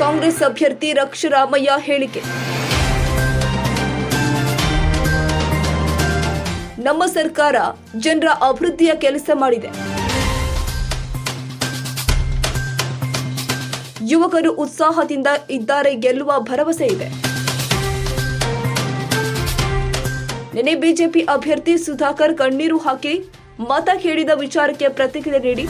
ಕಾಂಗ್ರೆಸ್ ಅಭ್ಯರ್ಥಿ ರಕ್ಷರಾಮಯ್ಯ ಹೇಳಿಕೆ. ನಮ್ಮ ಸರ್ಕಾರ ಜನರ ಅಭಿವೃದ್ಧಿಯ ಕೆಲಸ ಮಾಡಿದೆ. ಯುವಕರು ಉತ್ಸಾಹದಿಂದ ಇದ್ದಾರೆ ಗೆಲ್ಲುವ ಭರವಸೆ ಇದೆ. ನಿನ್ನೆ ಬಿಜೆಪಿ ಅಭ್ಯರ್ಥಿ ಸುಧಾಕರ್ ಕಣ್ಣೀರು ಹಾಕಿ ಮತ ಕೇಳಿದ ವಿಚಾರಕ್ಕೆ ಪ್ರತಿಕ್ರಿಯೆ ನೀಡಿ.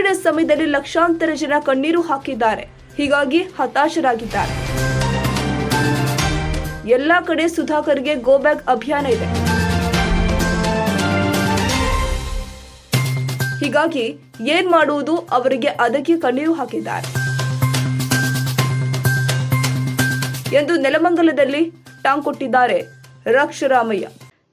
ಕೋವಿಡ್ ಸಮಯದಲ್ಲಿ ಲಕ್ಷಾಂತರ ಜನ ಕಣ್ಣೀರು ಹಾಕಿದ್ದಾರೆ. ಹೀಗಾಗಿ ಹತಾಶರಾಗಿದ್ದಾರೆ. ಎಲ್ಲಾ ಕಡೆ ಸುಧಾಕರ್ಗೆ ಗೋ ಬ್ಯಾಕ್ ಅಭಿಯಾನ ಇದೆ. ಹೀಗಾಗಿ ಏನ್ ಮಾಡುವುದು? ಅವರಿಗೆ ಅದಕ್ಕೆ ಕಣ್ಣೀರು ಹಾಕಿದ್ದಾರೆ. ಎಂದು ನೆಲಮಂಗಲದಲ್ಲಿ ಟಾಂಗ್ ಕೊಟ್ಟಿದ್ದಾರೆ ರಕ್ಷರಾಮಯ್ಯ.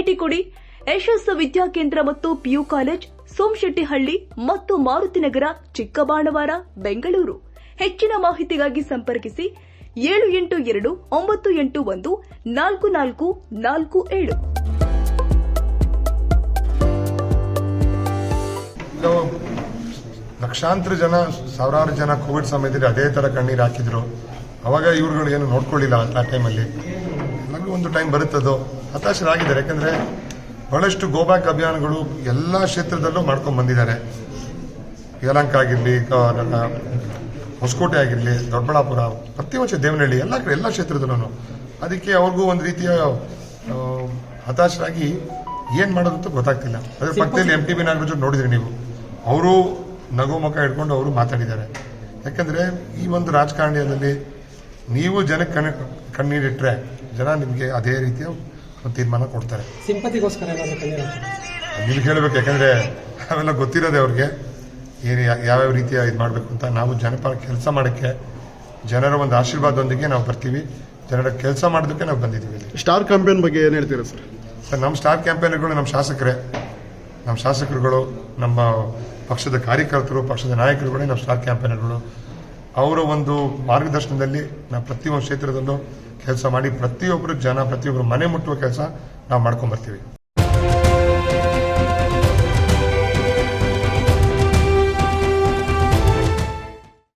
ಭೇಟಿ ಕೊಡಿ. ಯಶಸ್ಸು ವಿದ್ಯಾಕೇಂದ್ರ ಮತ್ತು ಪಿಯು ಕಾಲೇಜ್, ಸೋಮಶೆಟ್ಟಿಹಳ್ಳಿ ಮತ್ತು ಮಾರುತಿನಗರ ಚಿಕ್ಕಬಾಣವಾರ, ಬೆಂಗಳೂರು. ಹೆಚ್ಚಿನ ಮಾಹಿತಿಗಾಗಿ ಸಂಪರ್ಕಿಸಿ ಏಳು ಎಂಟು ಎರಡು, ಒಂಬತ್ತು ಎಂಟು ಒಂದು, ನಾಲ್ಕು ನಾಲ್ಕು ನಾಲ್ಕು ಏಳು. ಲಕ್ಷಾಂತರ ಜನ, ಸಾವಿರಾರು ಜನ ಕೋವಿಡ್ ಸಮಯದಲ್ಲಿ ಅದೇ ತರ ಕಣ್ಣೀರು ಹಾಕಿದ್ರು. ಅವಾಗ ಇವ್ರುಗಳು ಏನು ನೋಡ್ಕೊಳ್ಳಿಲ್ಲ ಆ ಟೈಮಲ್ಲಿ ಒಂದು ಟೈಮ್ ಬರುತ್ತದೋ? ಹತಾಶರಾಗಿದ್ದಾರೆ. ಯಾಕಂದ್ರೆ ಬಹಳಷ್ಟು ಗೋಬ್ಯಾಕ್ ಅಭಿಯಾನಗಳು ಎಲ್ಲ ಕ್ಷೇತ್ರದಲ್ಲೂ ಮಾಡ್ಕೊಂಡು ಬಂದಿದ್ದಾರೆ. ಯಲಂಕ ಆಗಿರಲಿ ಹೊಸಕೋಟೆ ಆಗಿರಲಿ, ದೊಡ್ಡಬಳ್ಳಾಪುರ ಪ್ರತಿಯೊಂದು ದೇವನಹಳ್ಳಿ, ಎಲ್ಲ ಕಡೆ, ಎಲ್ಲ ಕ್ಷೇತ್ರದಲ್ಲೂ ಅದಕ್ಕೆ ಅವ್ರಿಗೂ ಒಂದು ರೀತಿಯ ಹತಾಶರಾಗಿ ಏನ್ ಮಾಡೋದು ಅಂತ ಗೊತ್ತಾಗ್ತಿಲ್ಲ. ಅದ್ರ ಪಕ್ಕದಲ್ಲಿ ಎಂ ಟಿ ಬಿ ನಾಗರಾಜ್ ನೋಡಿದ್ರಿ ನೀವು. ಅವರು ನಗು ಮುಖ ಹಿಡ್ಕೊಂಡು ಅವರು ಮಾತಾಡಿದ್ದಾರೆ. ಯಾಕಂದ್ರೆ ಈ ಒಂದು ರಾಜಕಾರಣದಲ್ಲಿ ನೀವು ಜನಕ್ಕೆ ಕಣ್ಣು ಜನ ನಿಮಗೆ ಅದೇ ರೀತಿಯ ತೀರ್ಮಾನ ಕೊಡ್ತಾರೆ. ಸಿಂಪತಿಗೋಸ್ಕರ ನಿಮ್ಗೆ ಹೇಳ್ಬೇಕು ಯಾಕಂದ್ರೆ ಅವೆಲ್ಲ ಗೊತ್ತಿರೋದೆ ಅವ್ರಿಗೆ. ಏನು ಯಾವ ಯಾವ್ಯಾವ ರೀತಿಯ ಇದು ಮಾಡಬೇಕು ಅಂತ ನಾವು ಜನಪರ ಕೆಲಸ ಮಾಡೋಕ್ಕೆ ಜನರ ಒಂದು ಆಶೀರ್ವಾದದೊಂದಿಗೆ ನಾವು ಬರ್ತೀವಿ. ಜನರ ಕೆಲಸ ಮಾಡೋದಕ್ಕೆ ನಾವು ಬಂದಿದ್ದೀವಿ ಇಲ್ಲಿ. ಸ್ಟಾರ್ ಕ್ಯಾಂಪೇನ್ ಬಗ್ಗೆ ಏನು ಹೇಳ್ತೀರಾ ಸರ್? ಸರ್ ನಮ್ಮ ಸ್ಟಾರ್ ಕ್ಯಾಂಪೇನ್ಗಳು ನಮ್ಮ ಶಾಸಕರೇ. ನಮ್ಮ ಶಾಸಕರುಗಳು ನಮ್ಮ ಪಕ್ಷದ ಕಾರ್ಯಕರ್ತರು ಪಕ್ಷದ ನಾಯಕರುಗಳೇ ನಮ್ಮ ಸ್ಟಾರ್ ಕ್ಯಾಂಪೇನ್ಗಳು ಅವರ ಒಂದು ಮಾರ್ಗದರ್ಶನದಲ್ಲಿ ನಾವು ಪ್ರತಿಯೊಂದು ಕ್ಷೇತ್ರದಲ್ಲೂ ಕೆಲಸ ಮಾಡಿ ಪ್ರತಿಯೊಬ್ಬರು ಜನ ಪ್ರತಿಯೊಬ್ಬರು ಮನೆ ಮುಟ್ಟುವ ಕೆಲಸ ನಾವು ಮಾಡ್ಕೊಂಡ್ ಬರ್ತೀವಿ